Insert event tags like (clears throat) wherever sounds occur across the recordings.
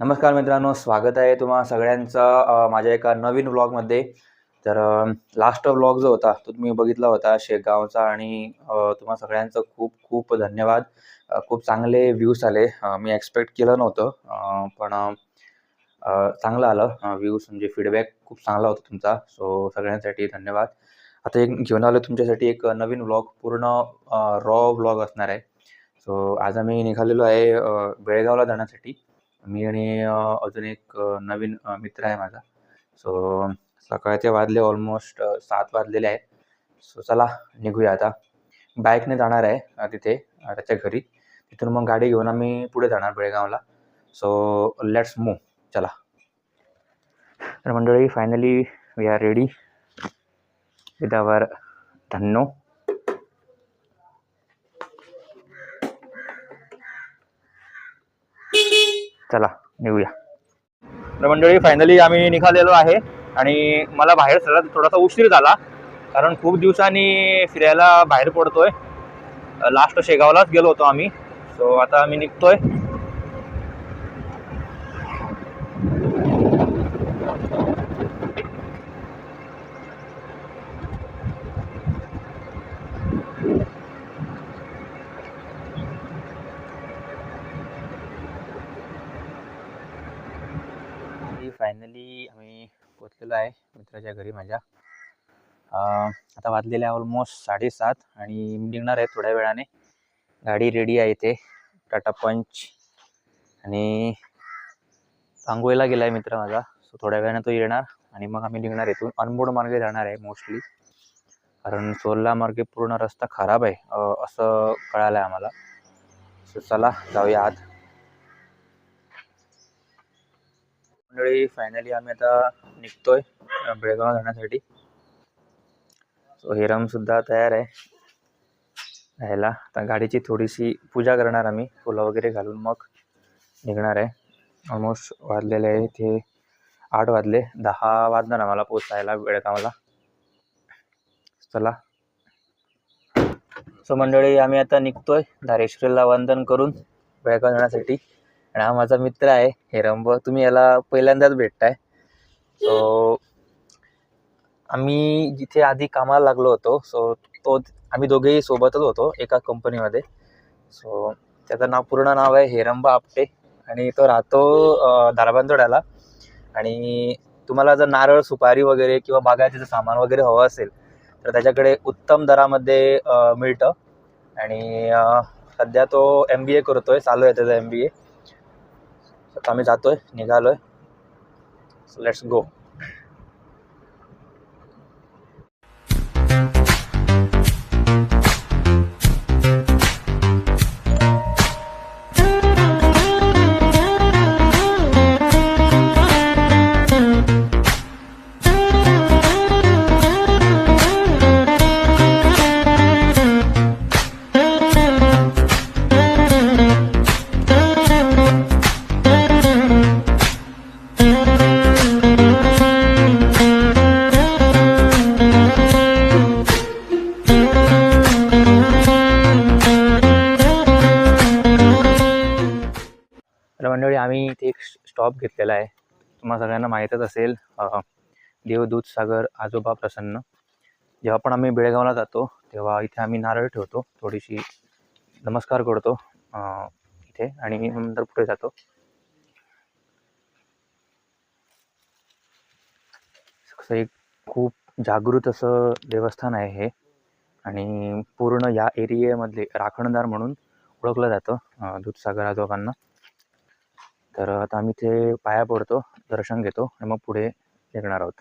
नमस्कार मित्रांनो स्वागत आहे तुम्हा सगळ्यांचं माझ्या एका नवीन व्लॉगमध्ये तर लास्ट व्लॉग जो होता तो तुम्ही बघितला होता शेगावचा आणि तुम्हा सगळ्यांचं खूप खूप धन्यवाद. खूप चांगले व्ह्यूज आले. मी एक्सपेक्ट केलं नव्हतं पण चांगलं आलं. व्ह्यूज म्हणजे फीडबॅक खूप चांगला होता तुमचा. सो सगळ्यांसाठी धन्यवाद. आता एक घेऊन आलो तुमच्यासाठी एक नवीन व्लॉग पूर्ण रॉ व्लॉग असणार आहे. सो आज आम्ही निघालेलो आहे बेळगावला जाण्यासाठी. मी आणि अजून एक नवीन मित्र आहे माझा. सो सकाळचे वाजले ऑलमोस्ट सात वाजलेले आहे सो चला निघूया आता. बाईकने जाणार आहे तिथे त्याच्या घरी. तिथून मग गाडी घेऊन आम्ही पुढे जाणार बेळगावला. सो लेट्स मूव चला. तर मंडळी finally we are ready with our Dhanno. चला निघूया. तर मंडळी फायनली आम्ही निघालेलो आहे आणि मला बाहेर सरळ थोडासा उशीर झाला कारण खूप दिवसांनी फिरायला बाहेर पडतोय. लास्ट शेगावलाच गेलो होतो आम्ही सो आता आम्ही निघतोय फायनली आम्ही पोचलेलो आहे मित्राच्या घरी माझ्या. आता वाजलेले आहे ऑलमोस्ट साडेसात आणि मी निघणार आहे थोड्या वेळाने. गाडी रेडी आहे इथे. टाटा पंच आणि आंघोळीला गेला आहे मित्र माझा. सो थोड्या वेळाने तो येणार आणि मग आम्ही निघणार इथून. अनबोर्ड मार्गे जाणार आहे मोस्टली कारण सोलला मार्गे पूर्ण रस्ता खराब आहे. असं कळालं आहे आम्हाला. सो चला जाऊया आत. मंडळी फायनली आम्ही आता निघतोय बेळगाव जाण्यासाठी. सो हिरम सुद्धा तयार आहे. राहायला. आता गाडीची थोडीशी पूजा करणार आम्ही. फुलं वगैरे घालून मग निघणार आहे. ऑलमोस्ट वाजलेले आहे ते आठ वाजले. दहा वाजणार आम्हाला पोचायला बेळगावला. चला. सो मंडळी आम्ही आता निघतोय. धारेश्वरीला वंदन करून बेळगाव जाण्यासाठी. आणि हा माझा मित्र आहे हेरंब. तुम्ही याला पहिल्यांदाच भेटताय. सो आम्ही जिथे आधी कामाला लागलो होतो सो तो आम्ही दोघेही सोबतच होतो एका कंपनीमध्ये सो त्याचं नाव पूर्ण नाव आहे हेरंबा आपटे. आणि तो राहतो अ, आणि तुम्हाला जर नारळ सुपारी वगैरे किंवा बागायतीचं सामान वगैरे हवं असेल तर त्याच्याकडे उत्तम दरामध्ये मिळतं. आणि सध्या तो एम बी ए करतोय चालू आहे त्याचा एम बी ए आता आम्ही जातो आहे निघालो आहे लेट्स गो एक स्टॉप घेतलेला आहे. तुम्हाला सगळ्यांना माहीतच असेल देवदूत सागर आजोबा प्रसन्न. जेव्हा पण आम्ही बेळगावला जातो तेव्हा इथे आम्ही नारळ ठेवतो थोडीशी नमस्कार करतो इथे आणि नंतर पुढे जातो. असं एक खूप जागृत असं देवस्थान आहे हे. आणि पूर्ण या एरियामधले राखणदार म्हणून ओळखलं जातं दूधसागर आजोबांना. तर आता आम्ही इथे पाया पडतो दर्शन घेतो आणि मग पुढे निघणार आहोत.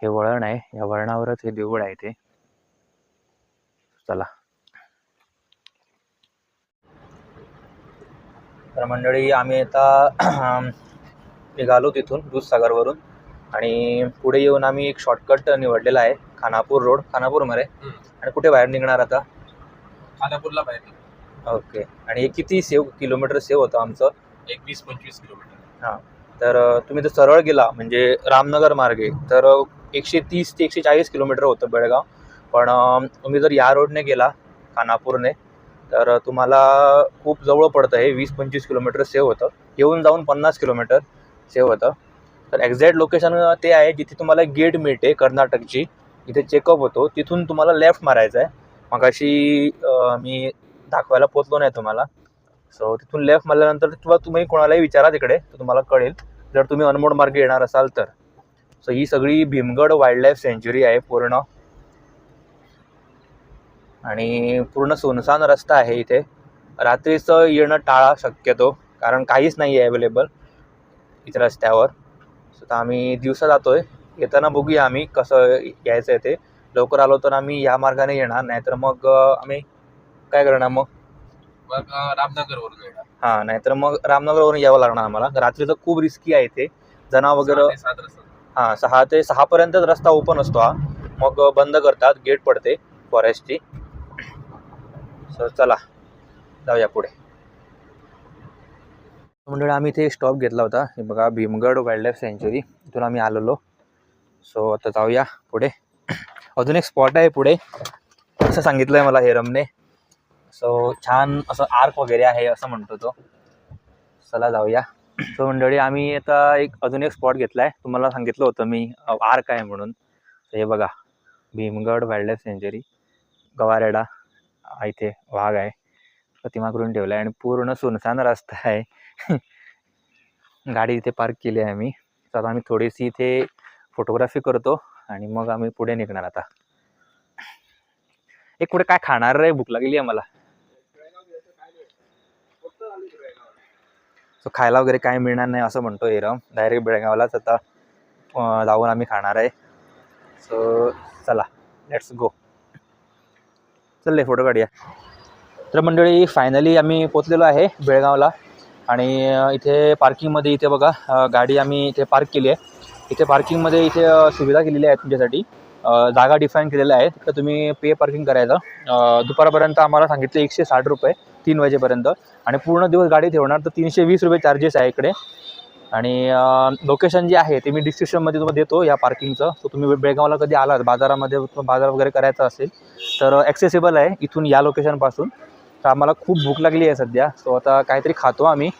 हे वळण आहे या वळणावरच हे देऊळ आहे ते चला. तर मंडळी आम्ही आता निघालो तिथून दूधसागरवरून. आणि पुढे येऊन आम्ही एक शॉर्टकट निवडलेला आहे खानापूर रोड खानापूरमध्ये. आणि कुठे बाहेर निघणार आता? खानापूरला बाहेर. ओके. आणि हे किती सेव किलोमीटर सेव होतं आमचं? एक वीस पंचवीस किलोमीटर. हां. तर तुम्ही जर सरळ गेला म्हणजे रामनगर मार्गे तर एकशे तीस ते एकशे चाळीस किलोमीटर होतं बेळगाव. पण तुम्ही जर या रोडने गेला खानापूरने तर तुम्हाला खूप जवळ पडतं हे वीस पंचवीस किलोमीटर सेव्ह होतं. येऊन जाऊन पन्नास किलोमीटर सेव्ह होतं. तर एक्झॅक्ट लोकेशन ते आहे जिथे तुम्हाला गेट मिळते कर्नाटकची. इथे चेकअप होतो. तिथून तुम्हाला लेफ्ट मारायचं आहे. मग अशी मी दाखवायला पोचलो नाही तुम्हाला. सो तिथून लेफ्ट मारल्यानंतर किंवा तुम्ही कोणालाही विचारा तिकडे तर तुम्हाला कळेल. जर तुम्ही अनमोड मार्गे येणार असाल तर. सो ही सगळी भीमगड वाईल्ड लाईफ सेंच्युरी आहे पूर्ण. आणि पूर्ण सुनसान रस्ता आहे इथे. रात्रीचं येणं टाळा शक्यतो कारण काहीच नाही आहे अवेलेबल इथे रस्त्यावर. सो तर आम्ही दिवसा जातो आहे येताना बघूया आम्ही कसं यायचं आहे ते. लवकर आलो तर आम्ही या मार्गाने येणार नाहीतर मग आम्ही काय करणार मग? मग अं, रामनगरवरून येणार. हां नाहीतर मग रामनगरवरून यावं लागणार आम्हाला. रात्रीचं खूप रिस्की आहे ते. जना वगैरे सहा ते सात रस्ता हां सहा ते सहापर्यंतच रस्ता ओपन असतो हा. मग बंद करतात. गेट पडते फॉरेस्टची सो चला. जाऊया पुढे. मंडळी आम्ही इथे स्टॉप घेतला होता. हे बघा भीमगड वाईल्ड लाईफ सँच्युरी इथून आम्ही आलेलो. सो आता जाऊया पुढे. अजून एक स्पॉट आहे पुढे. असं सांगितलं आहे मला हेरमने. सो छान असं आर्क वगैरे आहे असं म्हणतो तो. चला जाऊया. सो मंडळी आम्ही आता एक अजून एक स्पॉट घेतला आहे तुम्हाला सांगितलं होतं मी आर्क आहे म्हणून. हे बघा. भीमगड वाईल्ड लाईफ सेंचुरी गवारेडा इथे वाघ आहे. प्रतिमा करून ठेवला आहे आणि पूर्ण सुनसान रस्ता आहे. (laughs) गाडी इथे पार्क केली आहे आम्ही. तर आता आम्ही थोडीशी इथे फोटोग्राफी करतो आणि मग आम्ही पुढे निघणार आता. एक पुढे काय खाणार रे? भूक लागली आहे मला. सो खायला वगैरे काय मिळणार नाही असं म्हणतो एरम डायरेक्ट बेळगावलाच आता जाऊन आम्ही खाणार आहे. सो चला लेट्स गो चल फोटो काढूया. तर मंडळी फायनली आम्ही पोचलेलो आहे बेळगावला. आणि इथे पार्किंगमध्ये इथे बघा गाडी आम्ही इथे पार्क केली आहे. इथे पार्किंगमध्ये इथे सुविधा केलेली आहे तुमच्यासाठी. जागा डिफाईन केलेल्या आहेत. तर तुम्ही पे पार्किंग करायचं दुपारपर्यंत आम्हाला सांगितलं एकशे साठ रुपये. तीन वाजेपर्यंत. आणि पूर्ण दिवस गाडी ठेवणार तर तीनशे वीस रुपये चार्जेस आहे इकडे. आणि लोकेशन जे आहे ते मी डिस्क्रिप्शनमध्ये तुम्हाला देतो या पार्किंगचं सो तुम्ही बेळगावला कधी आलात बाजारामध्ये तुम्हाला बाजार वगैरे करायचा असेल तर ॲक्सेसिबल आहे इथून या लोकेशनपासून तर आम्हाला खूप भूक लागली आहे सध्या. सो आता काहीतरी खातो आम्ही.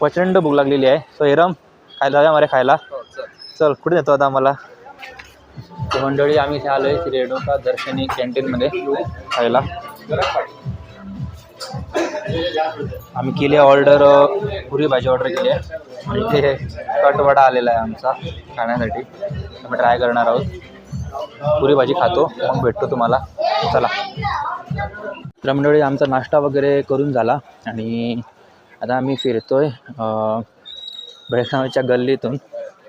प्रचंड भूक लागलेली आहे. सो एरम काय जाऊया मारे खायला? चल. चल कुठे नेतो आता आम्हाला? मंडळी आम्ही इथे आलो आहे श्री रेणुका दर्शनी कॅन्टीनमध्ये खायला. आम्ही केली ऑर्डर पुरी भाजी ऑर्डर केली आहे. आणि इथे कटवडा आलेला आहे आमचा खाण्यासाठी. आम्ही ट्राय करणार आहोत. पुरी भाजी खातो मग भेटतो तुम्हाला. चला. तर मंडळी आमचा नाश्ता वगैरे करून झाला. आणि आता आम्ही फिरतो आहे बेळगावच्या गल्लीतून.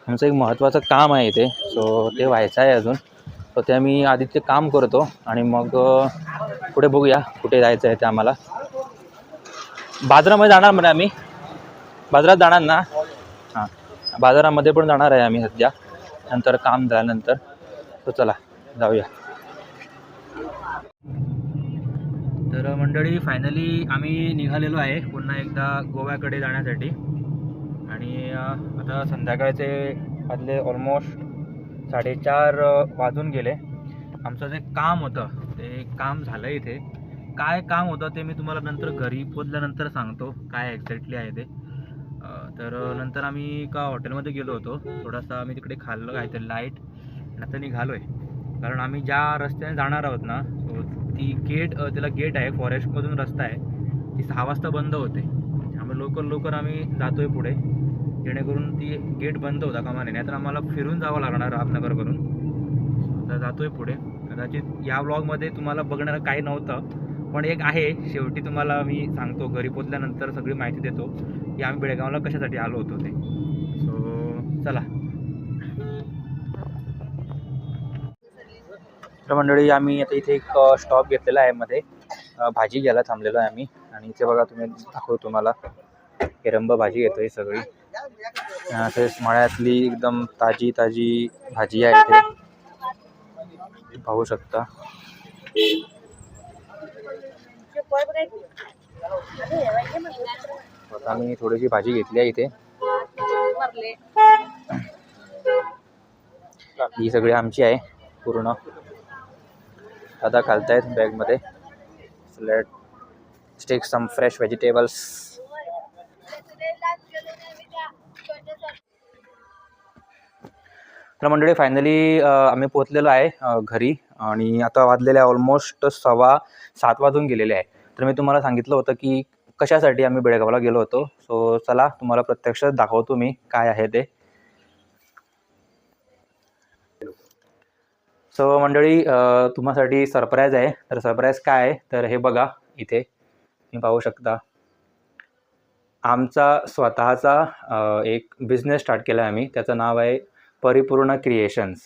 आमचं एक महत्त्वाचं काम आहे इथे. सो ते व्हायचं आहे अजून. तर ते आम्ही आधी ते काम करतो आणि मग पुढे बघूया कुठे जायचं आहे ते आम्हाला. बाजारामध्ये जाणार म्हणजे आम्ही. बाजारात जाणार ना? हां. बाजारामध्ये पण जाणार आहे आम्ही सध्या. नंतर काम झाल्यानंतर. तो चला जाऊया. तर मंडळी फायनली आम्ही निघालेलो आहे पुन्हा एकदा गोव्याकडे जाण्यासाठी. आणि आता संध्याकाळचे आदले ऑलमोस्ट साडेचार वाजून गेले. आमचं जे काम होतं ते काम झालं इथे. काय काम होतं ते मी तुम्हाला नंतर घरी पोचल्यानंतर सांगतो काय एक्झॅक्टली आहे ते. तर नंतर आम्ही एका हॉटेलमध्ये गेलो होतो. थोडासा आम्ही तिकडे खाल्लं काहीतरी लाइट आता निघालो आहे कारण आम्ही ज्या रस्त्याने जाणार आहोत ना ती गेट त्याला गेट आहे फॉरेस्टमधून रस्ता आहे. ती सहा वाजता बंद होते. त्यामुळे लवकर लवकर आम्ही जातो आहे पुढे. जेणेकरून ती गेट बंद होता कामा नाही नाहीतर आम्हाला फिरून जावं लागणार रामनगर करून आता जातो आहे पुढे. कदाचित या ब्लॉगमध्ये तुम्हाला बघणारं काही नव्हतं. पण एक आहे शेवटी तुम्हाला मी सांगतो घरी पोचल्यानंतर सगळी माहिती देतो की आम्ही बेळगावला कशासाठी आलो होतो ते. सो चला. मंडळी आम्ही आता इथे एक स्टॉप घेतलेला आहे मध्ये. भाजी घ्यायला थांबलेलो आहे आम्ही. आणि इथे बघा तुम्ही दाखवतो तुम्हाला. हिरंब भाजी घेतो ही सगळी. तसेच मळ्यातली एकदम ताजी ताजी भाजी आहे इथे. पाहू शकता. आता आम्ही थोडीशी भाजी घेतली आहे इथे. ही सगळी आमची आहे पूर्ण. आता घालतायत बॅगमध्ये flat stick some fresh vegetables तर मंडळी फायनली आम्ही पोचलेलो आहे घरी. आणि आता वाजलेले आहे ऑलमोस्ट सव्वा सात वाजून गेलेले आहे. तर मी तुम्हाला सांगितलं होतं की कशासाठी आम्ही बेळगावला गेलो होतो. सो चला तुम्हाला प्रत्यक्ष दाखवतो मी काय आहे ते. सो मंडळी तुम्हासाठी सरप्राईज आहे. तर सरप्राईज काय आहे? तर हे बघा इथे. तुम्ही पाहू शकता. आमचा स्वतःचा एक बिझनेस स्टार्ट केला आहे आम्ही. त्याचं नाव आहे परिपूर्ण क्रिएशन्स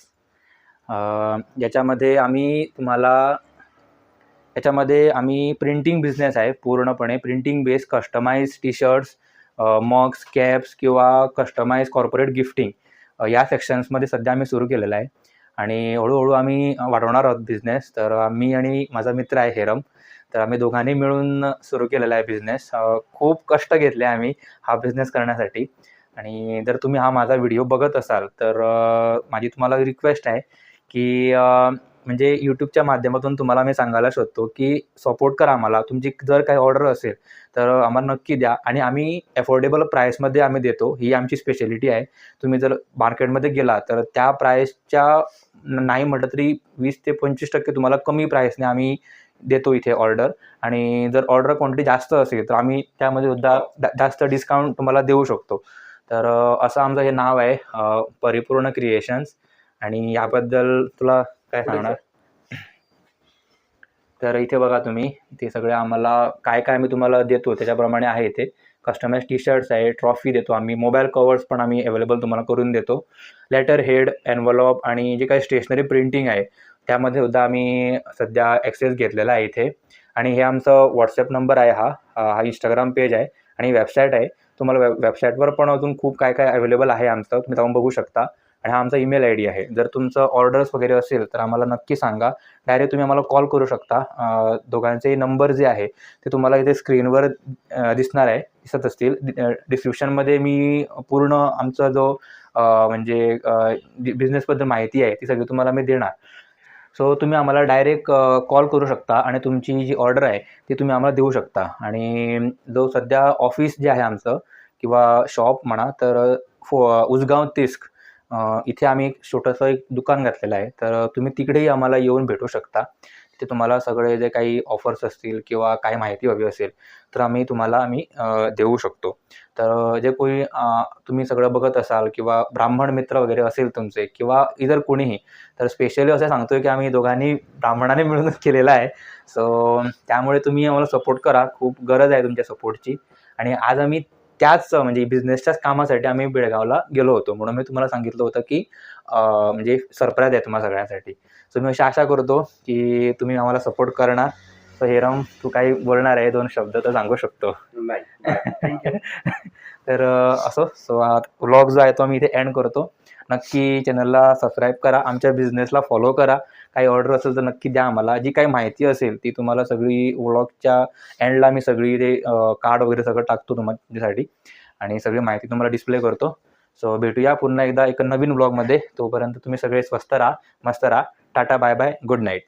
याच्यामध्ये आम्ही तुम्हाला याच्यामध्ये आम्ही प्रिंटिंग बिझनेस आहे पूर्णपणे. Printing base customise T shirts mugs caps किंवा कस्टमाइज कॉर्पोरेट गिफ्टिंग या सेक्शन्समध्ये सध्या आम्ही सुरू केलेलं आहे. आणि हळूहळू आम्ही वाढवणार आहोत बिझनेस तर मी आणि माझा मित्र आहे हेरम. तर आम्ही दोघांनी मिळून सुरू केलेला आहे बिझनेस खूप कष्ट घेतले आम्ही हा बिझनेस करण्यासाठी. आणि जर तुम्ही हा माझा व्हिडिओ बघत असाल तर माझी तुम्हाला रिक्वेस्ट आहे की म्हणजे यूट्यूबच्या माध्यमातून तुम्हाला मी सांगायला शोधतो की सपोर्ट करा आम्हाला. तुमची जर काही ऑर्डर असेल तर आम्हाला नक्की द्या. आणि आम्ही अफोर्डेबल प्राईसमध्ये आम्ही देतो. ही आमची स्पेशालिटी आहे. तुम्ही जर मार्केटमध्ये गेला तर त्या प्राईसच्या नाही म्हटलं तरी वीस ते पंचवीस टक्के तुम्हाला कमी प्राईसने आम्ही देतो इथे ऑर्डर आणि जर ऑर्डर क्वांटिटी जास्त असेल तर आम्ही त्यामध्ये सुद्धा जास्त डिस्काउंट तुम्हाला देऊ शकतो. तर असं आमचं हे नाव आहे परिपूर्ण क्रिएशन्स आणि याबद्दल तुला काय सांगणार? (clears throat) तर इथे बघा तुम्ही इथे सगळे आम्हाला काय काय आम्ही तुम्हाला देतो त्याच्याप्रमाणे आहे इथे कस्टमाइज टी शर्ट्स आहे ट्रॉफी देतो आम्ही मोबाईल कवर्स पण आम्ही अवेलेबल तुम्हाला करून देतो. लेटर हेड एनवलॉप आणि जे काही स्टेशनरी प्रिंटिंग आहे त्यामध्ये सुद्धा आम्ही सध्या ॲक्सेस घेतलेला आहे इथे. आणि हे आमचं व्हॉट्सअप नंबर आहे हा हा इंस्टाग्राम पेज आहे. आणि वेबसाईट आहे. तुम्हाला वेब वेबसाईटवर पण अजून खूप काय काय अवेलेबल आहे आमचं तुम्ही जाऊन बघू शकता. आणि हा आमचा ईमेल आय डी आहे. जर तुमचं ऑर्डर्स वगैरे असेल तर आम्हाला नक्की सांगा. डायरेक्ट तुम्ही आम्हाला कॉल करू शकता. दोघांचे नंबर जे आहे ते तुम्हाला इथे स्क्रीनवर दिसणार आहे दिसत असतील. डिस्क्रिप्शनमध्ये मी पूर्ण आमचा जो म्हणजे बिझनेसबद्दल माहिती आहे ती सगळी तुम्हाला मी देणार. सो तुम्ही आम्हाला डायरेक्ट कॉल करू शकता आणि तुमची जी ऑर्डर आहे ती तुम्ही आम्हाला देऊ शकता. आणि जो सध्या ऑफिस जे आहे आमचं किंवा शॉप म्हणा तर फो उसगाव तिस्क इथे आम्ही एक छोटंसं एक दुकान घातलेलं आहे. तर तुम्ही तिकडेही आम्हाला येऊन भेटू शकता. ते तुम्हाला सगळे जे काही ऑफर्स असतील किंवा काही माहिती हवी असेल तर आम्ही तुम्हाला आम्ही देऊ शकतो. तर जे कोणी तुम्ही सगळं बघत असाल किंवा ब्राह्मण मित्र वगैरे असेल तुमचे किंवा इतर कोणीही तर स्पेशली असं सांगतोय की आम्ही दोघांनी ब्राह्मणाने मिळूनच (laughs) केलेला आहे. सो त्यामुळे तुम्ही आम्हाला सपोर्ट करा. खूप गरज आहे तुमच्या सपोर्टची आणि आज आम्ही त्याच म्हणजे बिझनेसच्याच कामासाठी आम्ही बेळगावला गेलो होतो. म्हणून मी तुम्हाला सांगितलं होतं की म्हणजे सरप्राईज आहे तुम्हाला सगळ्यांसाठी. सो मी अशी आशा करतो की तुम्ही आम्हाला सपोर्ट करणार. सो हेरम तू काही बोलणार आहे दोन शब्द तर सांगू शकतो. (laughs) तर असो. सो व्लॉग जो आहे तो आम्ही इथे एंड करतो. नक्की चॅनलला सबस्क्राईब करा. आमच्या बिझनेसला फॉलो करा. काही ऑर्डर असेल तर नक्की द्या आम्हाला. जी काही माहिती असेल ती तुम्हाला सगळी व्लॉगच्या एंडला मी सगळी ते कार्ड वगैरे सगळं टाकतो तुमच्यासाठी आणि सगळी माहिती तुम्हाला डिस्प्ले करतो. सो भेटूया पुन्हा एकदा एक नवीन ब्लॉगमध्ये तोपर्यंत तुम्ही सगळे स्वस्त राहा मस्त राहा. Tata bye bye good night